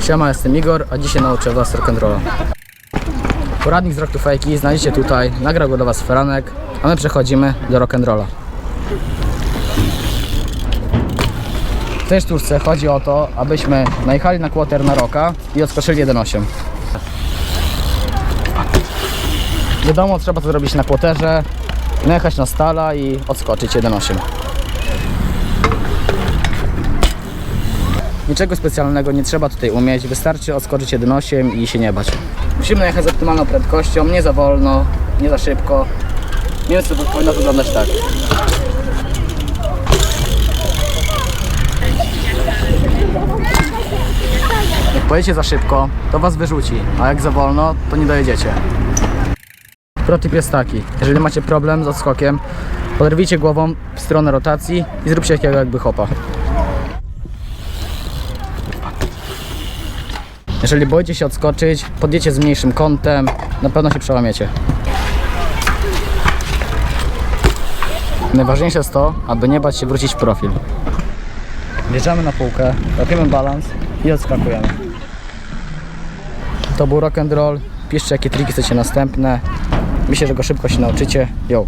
Siema, jestem Igor, a dzisiaj nauczę Was rock'n'rolla. Poradnik z Rock to Fakey znajdziecie tutaj, nagrał go do Was Feranek, a my przechodzimy do rock'n'rolla. W tej sztuczce chodzi o to, abyśmy najechali na quarter na roka i odskoczyli 1.8. Wiadomo, trzeba to zrobić na quarterze, najechać na stala i odskoczyć 1.8. Niczego specjalnego nie trzeba tutaj umieć, wystarczy odskoczyć 1.8 i się nie bać. Musimy jechać z optymalną prędkością, nie za wolno, nie za szybko. Więcej powinno wyglądać tak. Jak pojedziecie za szybko, to was wyrzuci, a jak za wolno, to nie dojedziecie. Protip jest taki, jeżeli macie problem z odskokiem, podrwijcie głową w stronę rotacji i zróbcie takiego jakby hopa. Jeżeli boicie się odskoczyć, podjecie z mniejszym kątem, na pewno się przełamiecie. Najważniejsze jest to, aby nie bać się wrócić w profil. Wjeżdżamy na półkę, łapiemy balans i odskakujemy. To był rock and roll. Piszcie jakie triki chcecie następne. Myślę, że go szybko się nauczycie. Yo!